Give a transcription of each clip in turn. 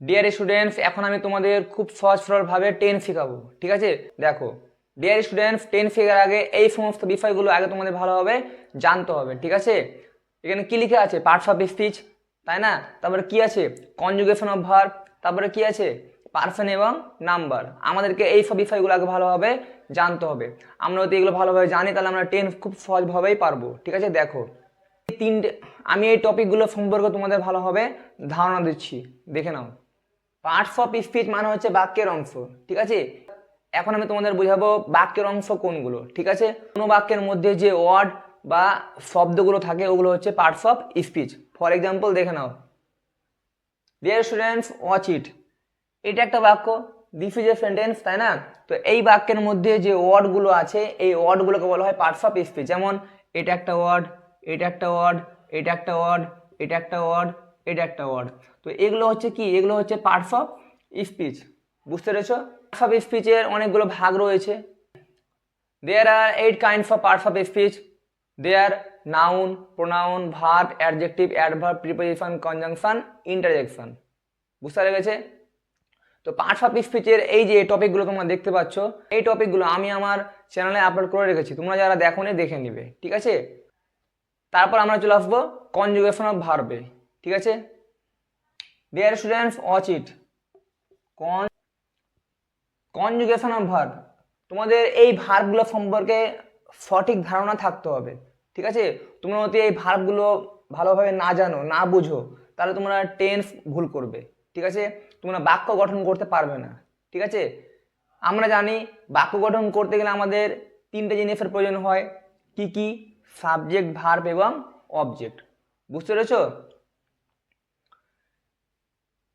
Dear students এখন আমি তোমাদের খুব সহজ সরলভাবে টেন শেখাবো, ঠিক আছে? দেখো ডিয়ার স্টুডেন্টস টেন শেখার আগে এই সমস্ত বিষয়গুলো আগে তোমাদের ভালোভাবে জানতে হবে, ঠিক আছে? এখানে কি লিখে আছে? পার্টস অফ স্পিচ তাই না? তারপরে কি আছে? কনজুগেশন অফ ভার্ব তারপরে কি আছে? পারসন এবং নাম্বার আমাদেরকে এই সব বিষয়গুলো আগে ভালোভাবে জানতে হবে। আমরা যদি এগুলো ভালোভাবে জানি, তাহলে আমরা টেন খুব সহজভাবেই পারব, ঠিক আছে? দেখো তিনটে, আমি এই টপিকগুলো সম্পর্কে তোমাদের ভালোভাবে ধারণা দিচ্ছি, দেখে নাও। পার্টস অফ স্পিচ মানে হচ্ছে বাক্যের অংশ, ঠিক আছে? এখন আমি তোমাদের বোঝাবো বাক্যের অংশ কোনগুলো, ঠিক আছে? কোনো বাক্যের মধ্যে যে ওয়ার্ড বা শব্দগুলো থাকে, ওগুলো হচ্ছে parts of speech for example দেখে নাও। ডিয়ার স্টুডেন্টস ওয়াচ ইট এটা একটা বাক্য দিস ইজ এ সেন্টেন্স তাই না? তো এই বাক্যের মধ্যে যে ওয়ার্ডগুলো আছে, এই ওয়ার্ডগুলোকে বলা হয় পার্টস অফ স্পিচ যেমন, এটা একটা ওয়ার্ড এটা একটা ওয়ার্ড এটা একটা ওয়ার্ড এটা একটা ওয়ার্ড এটা একটা ওয়ার্ড তো এগুলো হচ্ছে কি? এগুলো হচ্ছে পার্টস অফ স্পিচ বুঝতে পেরেছ? পার্টস অফ স্পিচের অনেকগুলো ভাগ রয়েছে। There are eight kinds of parts of speech there noun pronoun verb adjective adverb preposition conjunction interjection বুঝতে পেরেছে? তো পার্টস অফ স্পিচের এই যে টপিকগুলো তোমরা দেখতে পাচ্ছ, এই টপিকগুলো আমি আমার চ্যানেলে আপলোড করে রেখেছি। তোমরা যারা দেখো দেখে নিবে। ঠিক আছে? তারপর আমরা চলে আসব কনজুগেশন অফ ভার্বে ঠিক আছে? ডিয়ার স্টুডেন্টস ওয়াচ ইট কন কনজুগেশন অফ ভার্ব তোমাদের এই ভার্বগুলো সম্পর্কে সঠিক ধারণা থাকতে হবে, ঠিক আছে? তোমরা যদি এই ভার্বগুলো ভালোভাবে না জানো, না বুঝো, তাহলে তোমরা টেন্স ভুল করবে, ঠিক আছে? তোমরা বাক্য গঠন করতে পারবে না, ঠিক আছে? আমরা জানি বাক্য গঠন করতে গেলে আমাদের তিনটে জিনিসের প্রয়োজন হয়, কি কি? সাবজেক্ট ভার্ব এবং অবজেক্ট বুঝতে পেরেছ?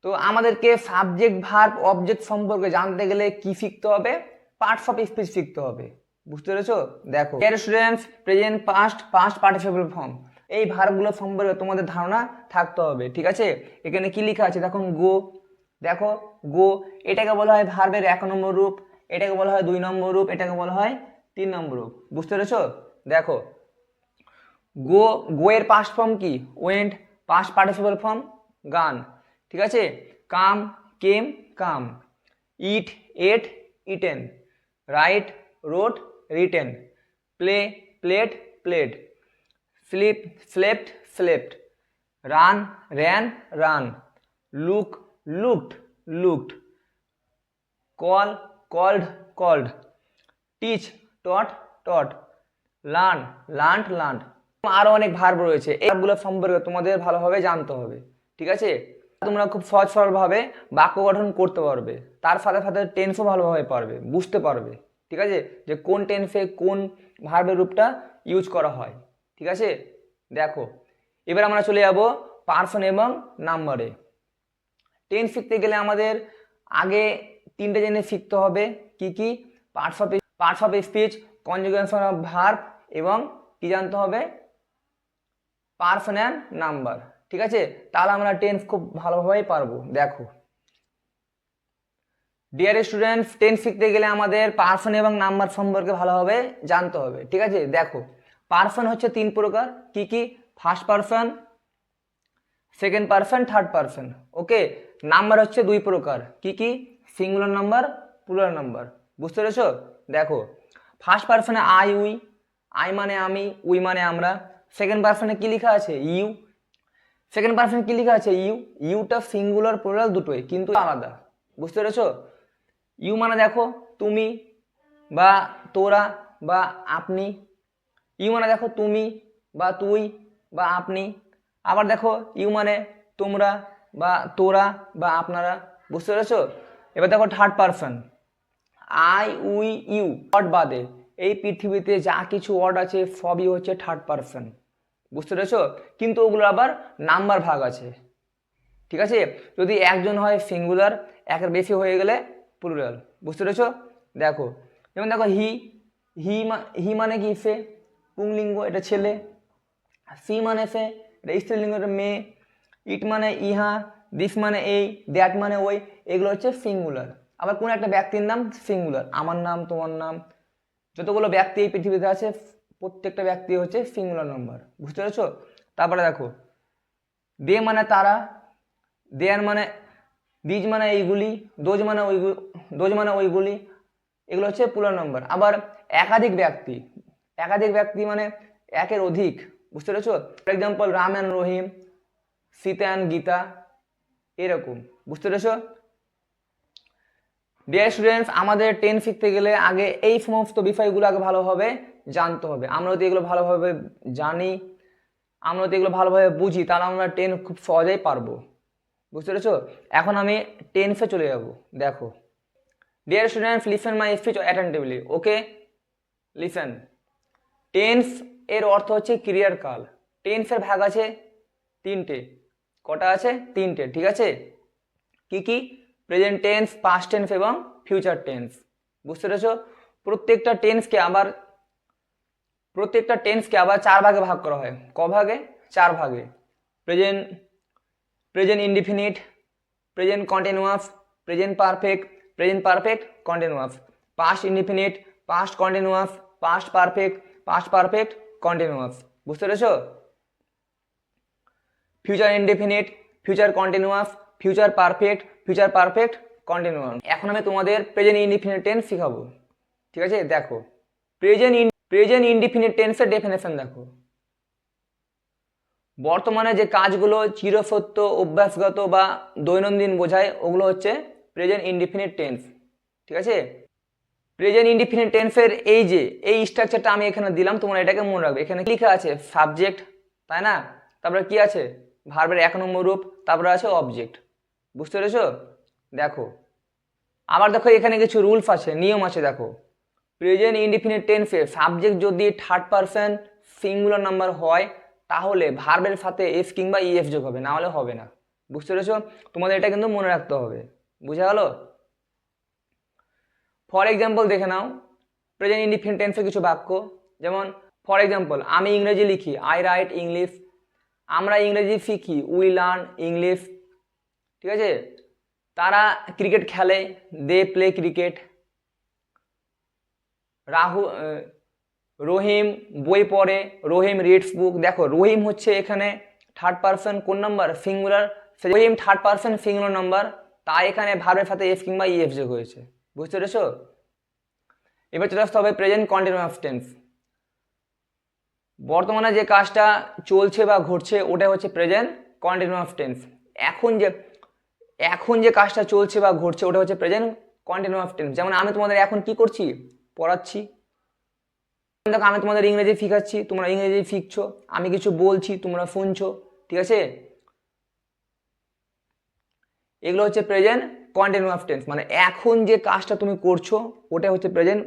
তো আমাদেরকে সাবজেক্ট ভার্ব অবজেক্ট সম্পর্কে জানতে গেলে কি শিখতে হবে? পার্টস অফ স্পিচ শিখতে হবে। বুঝতে পেরেছ? দেখো। এর students present past past participle form এই ভার্বগুলো সম্পর্কে তোমাদের ধারণা থাকতে হবে, ঠিক আছে? এখানে কি লেখা আছে? দেখুন গো দেখো গো এটাকে বলা হয় ভার্বের এক নম্বর রূপ, এটাকে বলা হয় দুই নম্বর রূপ, এটাকে বলা হয় তিন নম্বর রূপ। বুঝতে পেরেছ? দেখো। গো গো এর পাস্ট ফর্ম কি? Went past participle form gone ঠিক আছে? Come, came, come. Eat, ate, eaten. Write, wrote, written. Play, played played sleep slept slept run, ran, run. Look, looked looked. Call, called called. Teach, taught taught. Learn learned learned আরও অনেক verb রয়েছে। এই ভার্বগুলো সম্পর্কে তোমাদের ভালোভাবে জানতে হবে। ঠিক আছে? তোমরা খুব সহজ সরলভাবে বাক্য গঠন করতে পারবে। তার সাথে সাথে টেন্সও ভালোভাবে পারবে, বুঝতে পারবে। ঠিক আছে? যে কোন টেন্সে কোন ভার্বের রূপটা ইউজ করা হয়। ঠিক আছে? দেখো, এবার আমরা চলে যাব পার্সন এবং নাম্বারে টেন্স শিখতে গেলে আমাদের আগে তিনটে জেনে শিখতে হবে। কি কি? Parts of parts of speech conjugation of verb এবং কি জানতে হবে? পার্সন অ্যান্ড নাম্বার ঠিক আছে? তাহলে আমরা টেন্স খুব ভালোভাবেই পারব। দেখো। ডিয়ার স্টুডেন্টস টেন্স শিখতে গেলে আমাদের পার্সন এবং নাম্বার সম্পর্কে ভালোভাবে জানতে হবে। ঠিক আছে? দেখো। পার্সন হচ্ছে তিন প্রকার। কি কি? First person second person third person okay number হচ্ছে দুই প্রকার। কি কি? সিঙ্গুলার নাম্বার প্লুরাল নাম্বার বুঝতে পেরেছ? দেখো। ফার্স্ট পার্সনে আই উই আই মানে আমি উই মানে আমরা। সেকেন্ড পার্সনে কি লেখা আছে? ইউ সেকেন্ড পার্সনে কি লেখা আছে? ইউ ইউটা সিঙ্গুলার প্লুরাল দুটোই, কিন্তু আলাদা। বুঝতে পেরেছ? ইউ মানে দেখো, তুমি বা তোরা বা আপনি। ইউ মানে দেখো, তুমি বা তুই বা আপনি। আবার দেখো ইউ মানে তোমরা বা তোরা বা আপনারা। বুঝতে পেরেছ? এবার দেখো third person I we you word বাদে। এই পৃথিবীতে যা কিছু ওয়ার্ড আছে, সবই হচ্ছে থার্ড পারসন বুঝতে পেরেছ? কিন্তু ওগুলো আবার নাম্বার ভাগ আছে। ঠিক আছে? যদি একজন হয় সিঙ্গুলার একের বেশি হয়ে গেলে প্লুরাল বুঝতে পেরেছ? দেখো, যেমন দেখো হি হি হি মানে কি সে? পুংলিঙ্গ, এটা ছেলে। সি মানে সে? এটা স্ত্রীলিঙ্গ, এটা মেয়ে। ইট মানে ইহা দিস মানে এই দ্যাট মানে ওই, এগুলো হচ্ছে সিঙ্গুলার আবার কোন একটা ব্যক্তির নাম সিঙ্গুলার আমার নাম, তোমার নাম। যতগুলো ব্যক্তি এই পৃথিবীতে আছে প্রত্যেকটা ব্যক্তি হচ্ছে সিঙ্গুলার নাম্বার বুঝতে পেরেছ? তারপরে দেখো দে মানে তারা দেয়ার মানে দিজ মানে এইগুলি দোজ মানে ওইগুলি দোজ মানে ওইগুলি, এগুলো হচ্ছে পুরো নম্বর আবার একাধিক ব্যক্তি একাধিক ব্যক্তি মানে একের অধিক, বুঝতে পেরেছ? For example Ram and Rahim, Sita and Gita, এরকম, বুঝতে পেরেছ? ডিয়ার স্টুডেন্টস আমাদের টেন শিখতে গেলে আগে এই সমস্ত বিষয়গুলো আগে ভালোভাবে জানতে হবে। আমরা যদি এগুলো ভালোভাবে জানি, আমরা যদি এগুলো ভালোভাবে বুঝি, তাহলে আমরা টেন খুব সহজেই পারব। বুঝতে পেরেছ? এখন আমি টেন্সে চলে যাব, দেখো। Dear student listen my speech attentively okay listen tense এর অর্থ হচ্ছে ক্রিয়ার কাল। টেন্সের ভাগ আছে তিনটে। কটা আছে? তিনটে, ঠিক আছে? কি কি? প্রেজেন্ট টেন্স পাস্ট টেন্স এবং ফিউচার টেন্স বুঝতে পেরেছ? প্রত্যেকটা টেন্সকে আবার প্রত্যেকটা টেন্সকে আবার চার ভাগে ভাগ করা হয়। ক ভাগে? চার ভাগে। Present present indefinite present continuous present perfect present perfect continuous past indefinite past continuous past perfect past perfect continuous বুঝতে পেরেছ? Future indefinite future continuous future perfect future perfect continuous এখন আমি তোমাদের প্রেজেন্ট ইনডিফিনিট টেন্স শেখাবো। ঠিক আছে? দেখো। Present in present indefinite টেন্সের ডেফিনেশন দেখো। বর্তমানে যে কাজগুলো চিরসত্য, অভ্যাসগত বা দৈনন্দিন বোঝায়, ওগুলো হচ্ছে প্রেজেন্ট ইনডিফিনিট টেন্স ঠিক আছে? প্রেজেন্ট ইনডিফিনিট টেন্সের এই যে, এই স্ট্রাকচারটা আমি এখানে দিলাম, তোমরা এটাকে মনে রাখবে। এখানে লেখা আছে? সাবজেক্ট তাই না? তারপরে কি আছে? ভার্বের এক নম্বর রূপ, তারপরে আছে অবজেক্ট বুঝতে পেরেছ? দেখো। আবার দেখো এখানে কিছু রুলস আছে, নিয়ম আছে, দেখো। প্রেজেন্ট ইনডিফিনিট টেন্সে সাবজেক্ট যদি থার্ড পারসন সিঙ্গুলার নাম্বার হয়, তাহলে ভার্বের সাথে এস কিংবা ইএফ যোগ হবে, না হলে হবে না। বুঝতে পেরেছ? তোমাদের এটা কিন্তু মনে রাখতে হবে। বুঝা গেল? ফর এক্সাম্পল দেখে নাও। প্রেজেন্ট ইনডিফিনিট টেন্সের কিছু বাক্য, যেমন ফর এক্সাম্পল আমি ইংরেজি লিখি আই রাইট ইংলিশ আমরা ইংরেজি শিখি উই লার্ন ইংলিশ ঠিক আছে? তারা ক্রিকেট খেলে দে প্লে ক্রিকেট রাহু রহিম, বই পড়ে, রহিম রিডস বুক দেখো, রহিম হচ্ছে এখানে থার্ড পারসন কোন number singular Rahim third person singular number তাই এখানে ভার্বের সাথে এফ কিংবা ইএফ যোগ হয়েছে। বুঝতে পেরেছ? এবার চলে আসতে হবে প্রেজেন্ট কন্টিনিউয়াস টেন্স বর্তমানে যে কাজটা চলছে বা ঘটছে, ওটা হচ্ছে প্রেজেন্ট কন্টিনিউয়াস টেন্স এখন যে এখন যে কাজটা চলছে বা ঘটছে, ওটা হচ্ছে প্রেজেন্ট কন্টিনিউয়াস টেন্স যেমন আমি তোমাদের এখন কি করছি? পড়াচ্ছি। দেখো, আমি তোমাদের ইংরেজি শিখাচ্ছি, তোমরা ইংরেজি শিখছো, আমি কিছু বলছি, তোমরা শুনছো, ঠিক আছে? এগুলো হচ্ছে প্রেজেন্ট কন্টিনিউয়াস টেন্স মানে এখন যে কাজটা তুমি করছ ওটা হচ্ছে প্রেজেন্ট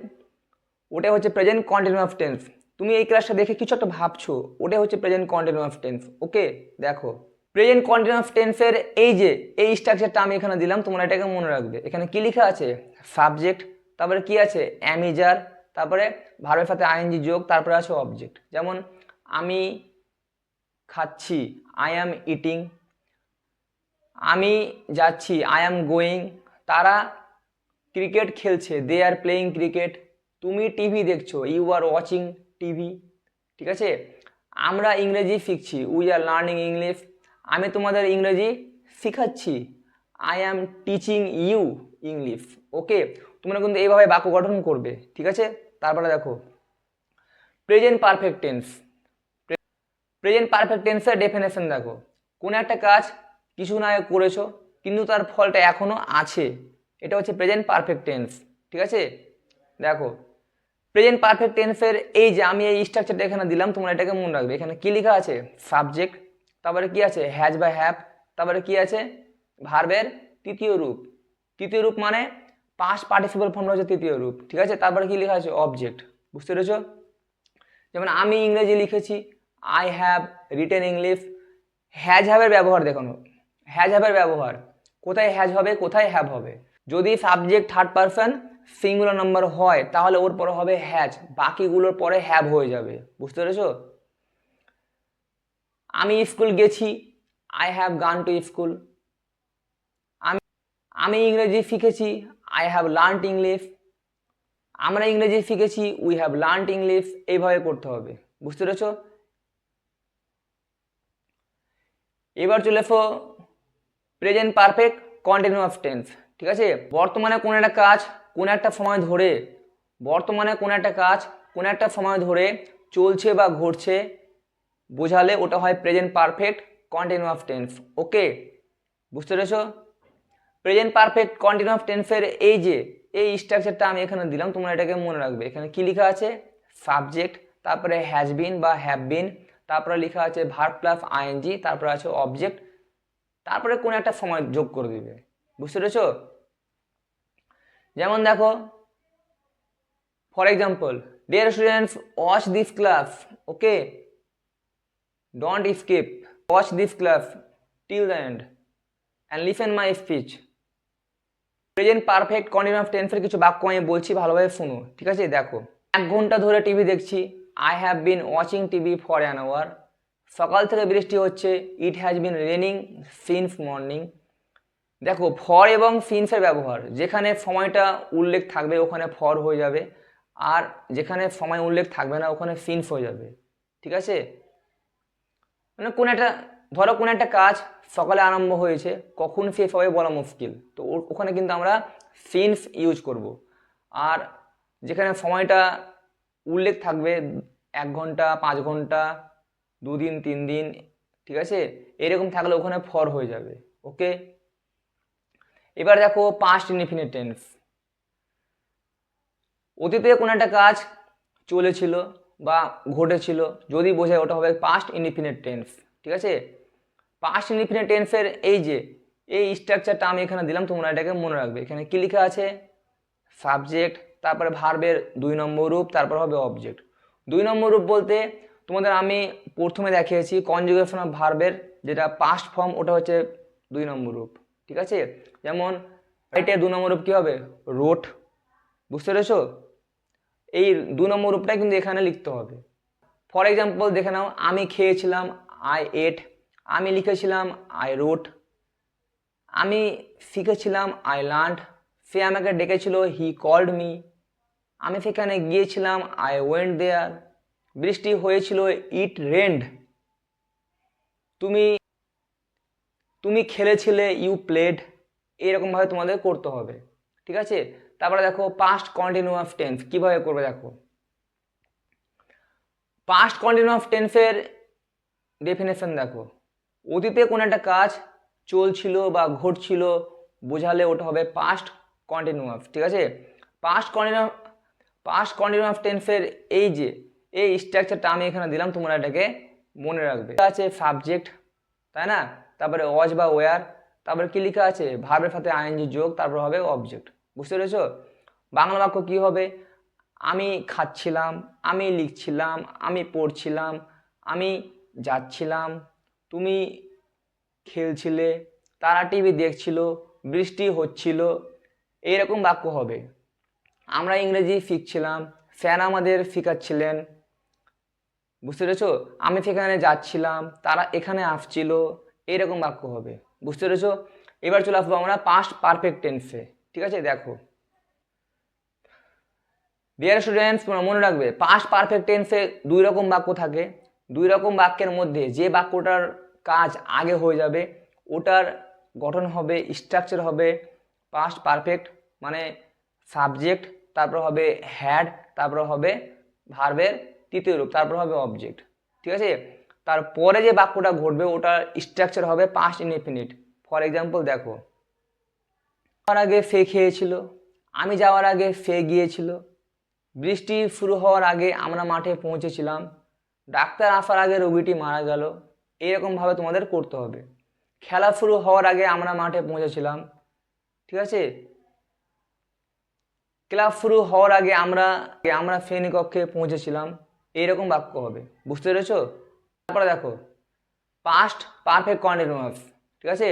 ওটা হচ্ছে প্রেজেন্ট কন্টিনিউয়াস টেন্স তুমি এই ক্লাসটা দেখে কিছু একটা ভাবছ ওটা হচ্ছে প্রেজেন্ট কন্টিনিউয়াস টেন্স ওকে দেখো প্রেজেন্ট কন্টিনিউয়াস টেন্সের এই যে, এই স্ট্রাকচারটা আমি এখানে দিলাম, তোমরা এটাকে মনে রাখবে। এখানে কি লেখা আছে? সাবজেক্ট তারপরে কি আছে? অ্যামিজার, তারপরে ভার্বের সাথে আইএনজি যোগ, তারপরে আছে অবজেক্ট যেমন আমি খাচ্ছি আই অ্যাম ইটিং আমি যাচ্ছি আই অ্যাম গোয়িং তারা ক্রিকেট খেলছে দে আর প্লেয়িং ক্রিকেট তুমি টিভি দেখছ ইউ আর ওয়াচিং টিভি ঠিক আছে? আমরা ইংরেজি শিখছি উই আর লার্নিং ইংলিশ আমি তোমাদের ইংরেজি শেখাচ্ছি। I am teaching you English okay তোমরা কিন্তু এইভাবে বাক্য গঠন করবে, ঠিক আছে? তারপরে দেখো present perfect tense present perfect টেন্সের ডেফিনেশন দেখো। কোনো একটা কাজ কিছু না করেছ, কিন্তু তার ফলটা এখনও আছে। এটা হচ্ছে প্রেজেন্ট পারফেক্ট টেন্স ঠিক আছে? দেখো প্রেজেন্ট পারফেক্ট টেন্সের এই যে আমি এই স্ট্রাকচারটা এখানে দিলাম, তোমরা এটাকে মনে রাখবে। এখানে কী লেখা আছে? সাবজেক্ট তারপরে কি আছে? হ্যাজ বা হ্যাপ তারপরে কি আছে? ভার্বের তৃতীয় রূপ। তৃতীয় রূপ মানে পাস্ট পার্টিসিপাল ফর্মটা হচ্ছে তৃতীয় রূপ, ঠিক আছে? তারপরে কি লেখা আছে? অবজেক্ট বুঝতে পেরেছ? যেমন আমি ইংরেজি লিখেছি I have written English has হ্যাভের ব্যবহার দেখানো হ্যাজ হ্যাভের ব্যবহার, কোথায় হ্যাজ হবে, কোথায় হ্যাভ হবে? যদি subject third person singular number হয়, তাহলে ওর পরে হবে হ্যাজ বাকিগুলোর পরে হ্যাভ হয়ে যাবে, বুঝতে পেরেছ? আমি স্কুল গেছি I have gone to school আমি আমি ইংরেজি শিখেছি আই হ্যাভ লার্নড ইংলিশ আমরা ইংরেজি শিখেছি উই হ্যাভ লার্নড ইংলিশ এইভাবে করতে হবে। বুঝতে পেরেছ? এবার চলে এসো প্রেজেন্ট পারফেক্ট কন্টিনিউয়াস টেন্স ঠিক আছে? বর্তমানে কোন একটা কাজ কোন একটা সময় ধরে, বর্তমানে কোন একটা কাজ কোন একটা সময় ধরে চলছে বা ঘটছে, বোঝালে ওটা হয় present perfect continuous tense okay বুঝতে পেরেছ? প্রেজেন্ট পারফেক্ট কন্টিনিউয়াস টেন্সের এই যে, এই স্ট্রাকচারটা আমি এখানে দিলাম, তোমরা এটাকে মনে রাখবে। এখানে কি লেখা আছে? সাবজেক্ট তারপরে হ্যাজ বিন বা হ্যাভ বিন তারপরে লেখা আছে ভার প্লাস আইএনজি তারপরে আছে অবজেক্ট তারপরে কোন একটা সময় যোগ করে দিবে। বুঝতে পেরেছ? যেমন দেখো for example dear students watch this class okay don't skip watch this class till the end and listen my speech present perfect continuous টেন্সের কিছু বাক্য আমি বলছি ভালোভাবে শুনো ঠিক আছে? দেখো, এক ঘণ্টা ধরে টিভি দেখছি I have been watching TV for an hour সকাল থেকে বৃষ্টি হচ্ছে it has been raining since morning দেখো ফর এবং সিন্সের ব্যবহার, যেখানে সময়টা উল্লেখ থাকবে ওখানে ফর হয়ে যাবে, আর যেখানে সময় উল্লেখ থাকবে না ওখানে সিন্স হয়ে যাবে, ঠিক আছে? মানে কোন একটা ধরো কোনো একটা কাজ সকালে আরম্ভ হয়েছে, কখন শেষ হবে বলা মুশকিল। তো ওখানে কিন্তু আমরা সিন্স ইউজ করব। আর যেখানে সময়টা উল্লেখ থাকবে, এক ঘণ্টা, পাঁচ ঘণ্টা, দুদিন তিন দিন ঠিক আছে? এরকম থাকলে ওখানে ফর হয়ে যাবে ওকে এবার দেখো পাস্ট ইনডিফিনিট টেন্স অতীতে কোনো একটা কাজ চলেছিল বা ঘটেছিল, যদি বোঝায় ওটা হবে পাস্ট ইনডিফিনিট টেন্স ঠিক আছে? পাস্ট ইনডিফিনিট টেন্সের এই যে, এই স্ট্রাকচারটা আমি এখানে দিলাম, তোমরা এটাকে মনে রাখবে। এখানে কি লেখা আছে? সাবজেক্ট তারপরে ভার্বের দুই নম্বর রূপ, তারপর হবে অবজেক্ট দুই নম্বর রূপ বলতে, তোমাদের আমি প্রথমে দেখিয়েছি কনজুগেশন অফ ভার্বের যেটা পাস্ট ফর্ম ওটা হচ্ছে দুই নম্বর রূপ। ঠিক আছে? যেমন রাইটে দু নম্বর রূপ কী হবে? রোট বুঝতে পেরেছ? এই দু নম্বর রূপটা কিন্তু এখানে লিখতে হবে। ফর এক্সাম্পল দেখে নাও, আমি খেয়েছিলাম আই এট আমি লিখেছিলাম আই রোট আমি শিখেছিলাম আই লার্ন সে আমাকে ডেকেছিল হি কল্ড মি আমি সেখানে গিয়েছিলাম আই ওয়েন্ট দেয়ার বৃষ্টি হয়েছিল ইট রেন্ড তুমি তুমি খেলেছিলে ইউ প্লেড এরকমভাবে তোমাদের করতে হবে, ঠিক আছে? তারপরে দেখো পাস্ট কন্টিনিউয়াস টেন্স কীভাবে করবে দেখো? পাস্ট কন্টিনিউয়াস টেন্সের ডেফিনেশন দেখো। অতীতে কোনো একটা কাজ চলছিল বা ঘটছিল, বোঝালে ওটা হবে পাস্ট কন্টিনিউয়াস ঠিক আছে? পাস্ট কন্টিনিউ পাস্ট কন্টিনিউয়াস টেন্সের এই যে, এই স্ট্রাকচারটা আমি এখানে দিলাম, তোমরা এটাকে মনে রাখবে। আছে সাবজেক্ট তাই না? তারপরে ওয়াজ বা ওয়ার তারপরে কি লেখা আছে? ভার্বের সাথে আইএনজি যোগ, তারপর হবে অবজেক্ট বুঝতে পেরেছ? বাংলা বাক্য কী হবে? আমি খাচ্ছিলাম, আমি লিখছিলাম, আমি পড়ছিলাম, আমি যাচ্ছিলাম তুমি খেলছিলে, তারা টিভি দেখছিল, বৃষ্টি হচ্ছিল, এইরকম বাক্য হবে। আমরা ইংরেজি শিখছিলাম ফ্যান আমাদের শেখাচ্ছিলেন। বুঝতে পেরেছ? আমি সেখানে যাচ্ছিলাম, তারা এখানে আসছিল, এইরকম বাক্য হবে। বুঝতে পেরেছ? এবার চলে আসব আমরা পাস্ট পারফেক্ট টেন্সে ঠিক আছে? দেখো। ডিয়ার স্টুডেন্টস মনে রাখবে পাস্ট পারফেক্ট টেন্সে দুই রকম বাক্য থাকে। দুই রকম বাক্যের মধ্যে যে বাক্যটার কাজ আগে হয়ে যাবে, ওটার গঠন হবে স্ট্রাকচার হবে পাস্ট পারফেক্ট মানে সাবজেক্ট তারপর হবে হ্যাড তারপর হবে ভার্বের তৃতীয় রূপ, তারপর হবে অবজেক্ট ঠিক আছে? তারপরে যে বাক্যটা ঘটবে, ওটার স্ট্রাকচার হবে পাস্ট ইনডিফিনিট ফর এক্সাম্পল দেখো, যাওয়ার আগে ফে খেয়েছিল, আমি যাওয়ার আগে ফে গিয়েছিল, বৃষ্টি শুরু হওয়ার আগে আমরা মাঠে পৌঁছেছিলাম ডাক্তার আসার আগে রোগীটি মারা গেল। এইরকমভাবে তোমাদের করতে হবে। খেলা শুরু হওয়ার আগে আমরা মাঠে পৌঁছেছিলাম। ঠিক আছে? ক্লাস শুরু হওয়ার আগে আমরা আমরা শ্রেণীকক্ষে পৌঁছেছিলাম। এইরকম বাক্য হবে। বুঝতে পেরেছ? তারপরে দেখো। পাস্ট পারফেক্ট কন্টিনিউয়াস ঠিক আছে?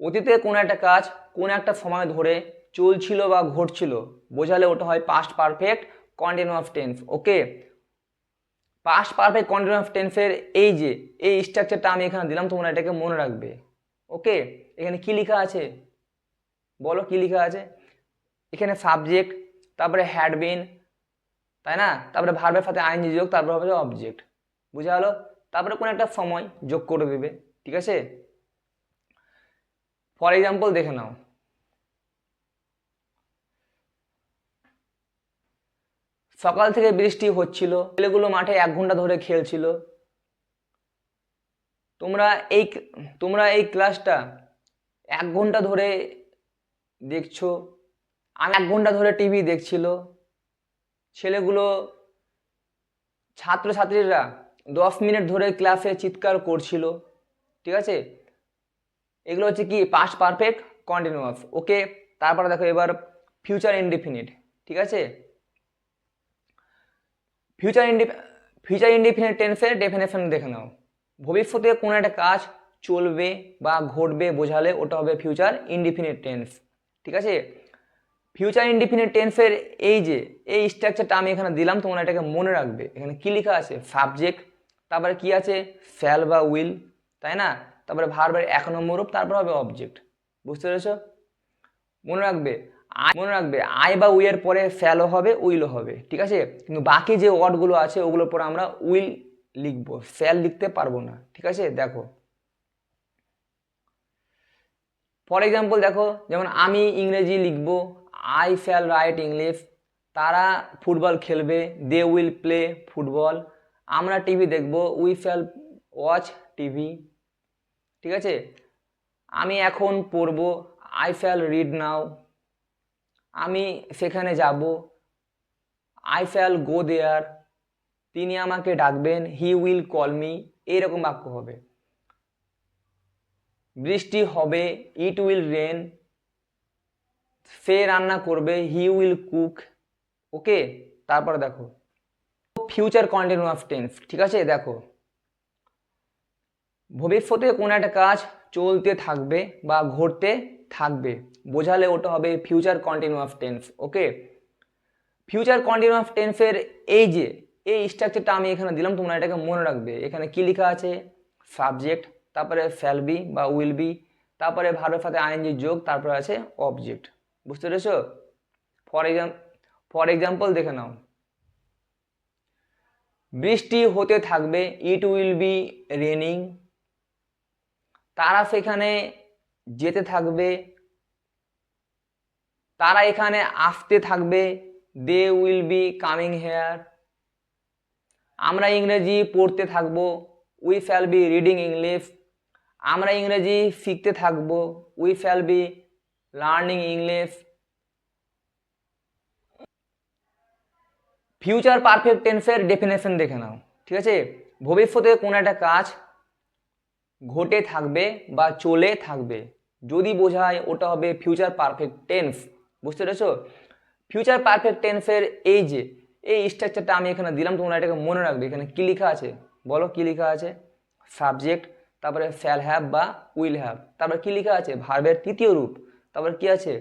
অতীতে কোনো একটা কাজ কোন একটা সময় ধরে চলছিল বা ঘটছিল। বোঝালে ওটা হয় past perfect continuous tense okay past perfect continuous টেন্সের এই যে, এই স্ট্রাকচারটা আমি এখানে দিলাম, তোমরা এটাকে মনে রাখবে। ওকে এখানে কি লেখা আছে? বলো কি লেখা আছে? এখানে সাবজেক্ট তারপরে হ্যাড বিন তাই না? তারপরে ভার্বের সাথে আইনজি যোগ, তারপরে হবে অবজেক্ট বুঝা হলো তারপরে কোনো একটা সময় যোগ করে দেবে, ঠিক আছে? ফর এক্সাম্পল দেখে নাও। সকাল থেকে বৃষ্টি হচ্ছিল। ছেলেগুলো মাঠে এক ঘণ্টা ধরে খেলছিল। তোমরা এই তোমরা এই ক্লাসটা এক ঘণ্টা ধরে দেখছ। আমি এক ঘণ্টা ধরে টিভি দেখছিল। ছেলেগুলো ছাত্রছাত্রীরা দশ মিনিট ধরে ক্লাসে চিৎকার করছিল। ঠিক আছে? এগুলো হচ্ছে কি? পাস্ট পারফেক্ট কন্টিনিউয়াস ওকে তারপরে দেখো এবার ফিউচার ইনডিফিনিট ঠিক আছে? ফিউচার ইন্ডি ফিউচার ইনডিফিনিট টেন্সের ডেফিনেশন দেখে নাও। ভবিষ্যতে কোনো একটা কাজ চলবে বা ঘটবে বোঝালে ওটা হবে ফিউচার ইনডিফিনিট টেন্স ঠিক আছে? ফিউচার ইনডিফিনিট টেন্সের এই যে, এই স্ট্রাকচারটা আমি এখানে দিলাম, তোমরা এটাকে মনে রাখবে। এখানে কী লেখা আছে? সাবজেক্ট তারপরে কি আছে? ফ্যাল বা উইল তাই না? তারপরে ভার্বের এক নম্বর রূপ, তারপর হবে অবজেক্ট বুঝতে পেরেছ? মনে রাখবে। মনে রাখবে আই বা উইয়ের পরে ফ্যালও হবে, উইলও হবে, ঠিক আছে? কিন্তু বাকি যে ওয়ার্ডগুলো আছে, ওগুলোর পরে আমরা উইল লিখব ফ্যাল লিখতে পারব না, ঠিক আছে? দেখো। ফর এক্সাম্পল দেখো, যেমন আমি ইংরেজি লিখব, আই ফ্যাল রাইট ইংলিশ, তারা ফুটবল খেলবে, দে উইল প্লে ফুটবল, আমরা টিভি দেখব, উই ফ্যাল ওয়াচ টিভি, ঠিক আছে? আমি এখন পড়ব, আই ফ্যাল রিড নাও আমি সেখানে যাব। আই ফ্যাল গো দেয়ার তিনি আমাকে ডাকবেন হি উইল কল মি এইরকম বাক্য হবে। বৃষ্টি হবে ইট উইল রেন সে রান্না করবে হি উইল কুক ওকে তারপর দেখো। ফিউচার কন্টিনিউয়াস টেন্স ঠিক আছে? দেখো। ভবিষ্যতে কোনো একটা কাজ চলতে থাকবে বা ঘটতে থাকবে। বোঝালে ওটা হবে future continuous tense okay future continuous টেন্সের এই যে, এই স্ট্রাকচারটা আমি এখানে দিলাম, তোমরা এটাকে মনে রাখবে। এখানে কি লেখা আছে? সাবজেক্ট তারপরে ফ্যাল বি বা উইল বি তারপরে ভারত সাথে আইএনজি যোগ, তারপরে আছে অবজেক্ট বুঝতে পেরেছ? ফর এক্সাম ফর এক্সাম্পল দেখে নাও। বৃষ্টি হতে থাকবে ইট উইল বি রেনিং তারা সেখানে যেতে থাকবে, তারা এখানে আসতে থাকবে they will be coming here আমরা ইংরেজি পড়তে থাকব we shall be reading English আমরা ইংরেজি শিখতে থাকব we shall be learning English future perfect টেন্সের ডেফিনেশন দেখে নাও, ঠিক আছে? ভবিষ্যতে কোনো একটা কাজ ঘটে থাকবে বা চলে থাকবে। যদি বোঝায় ওটা হবে ফিউচার পারফেক্ট টেন্স বুঝতে পেরেছ? ফিউচার পারফেক্ট টেন্সের এই যে, এই স্ট্রাকচারটা আমি এখানে দিলাম, তোমরা এটাকে মনে রাখবে। এখানে কী লেখা আছে? বলো কী লেখা আছে? সাবজেক্ট তারপরে শ্যাল হ্যাভ বা উইল হ্যাভ তারপরে কী লেখা আছে? ভার্বের তৃতীয় রূপ। তারপরে কি আছে?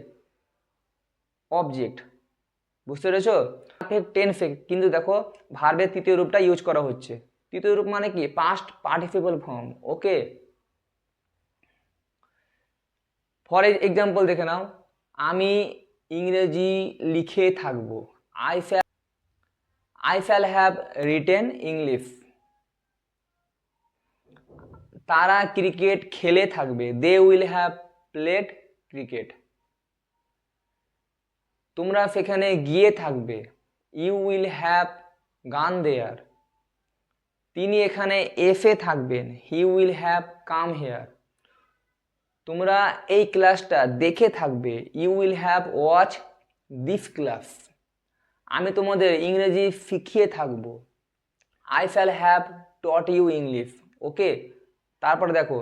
অবজেক্ট বুঝতে পেরেছ? পারফেক্ট টেন্সে কিন্তু দেখো ভার্বের তৃতীয় রূপটা ইউজ করা হচ্ছে। তৃতীয় রূপ মানে কি? Past participle form okay for example দেখে নাও। আমি ইংরেজি লিখে থাকব। I shall I shall have written English তারা ক্রিকেট খেলে থাকবে। They will have played cricket তোমরা সেখানে গিয়ে থাকবে। ইউ উইল হ্যাভ গান দেয়ার তিনি এখানে এসে থাকবেন। He will have come here তোমরা এই ক্লাসটা দেখে থাকবে। You will have watch this class আমি তোমাদের ইংরেজি শিখিয়ে থাকব। I shall have taught you English okay তারপর দেখো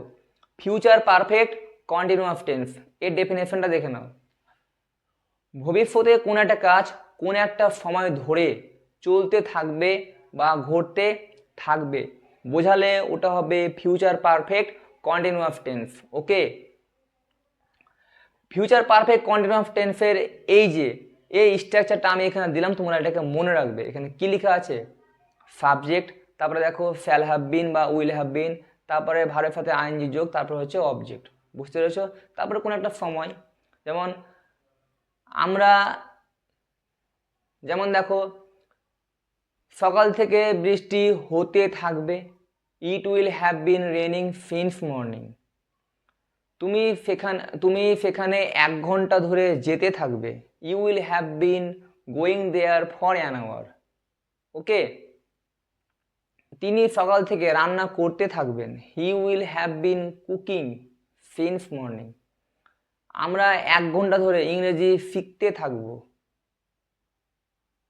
ফিউচার পারফেক্ট কন্টিনিউয়াস টেন্স এর ডেফিনেশনটা দেখে নাও। ভবিষ্যতে কোনো একটা কাজ কোন একটা সময় ধরে চলতে থাকবে বা ঘটতে থাকবে। বোঝালে ওটা হবে future perfect continuous tense okay future perfect continuous টেন্সের এই যে, এই স্ট্রাকচারটা আমি এখানে দিলাম, তোমরা এটাকে মনে রাখবে। এখানে কি লেখা আছে? সাবজেক্ট তারপরে দেখো স্যাল হ্যাভ বিন বা উইল হ্যাভ বিন তারপরে ভারের সাথে আইনজি যোগ, তারপরে হচ্ছে অবজেক্ট বুঝতে পেরেছ? তারপরে কোনো একটা সময়, যেমন আমরা, যেমন দেখো সকাল থেকে বৃষ্টি হতে থাকবে। It will have been raining since morning তুমি সেখানে তুমি সেখানে এক ঘণ্টা ধরে যেতে থাকবে। You will have been going there for an hour okay তিনি সকাল থেকে রান্না করতে থাকবেন। He will have been cooking since morning আমরা এক ঘণ্টা ধরে ইংরেজি শিখতে থাকব।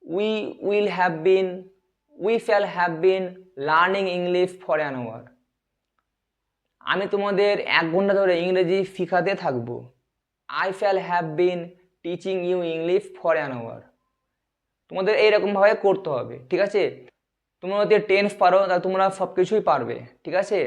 We will have been we shall have been learning English for an hour আমি তোমাদের এক ঘণ্টা ধরে ইংরেজি শিখাতে থাকব। I shall have been teaching you English for an hour তোমাদের এইরকমভাবে করতে হবে, ঠিক আছে? তোমরা যদি টেন্স পারো, তাহলে তোমরা সব কিছুই পারবে, ঠিক আছে?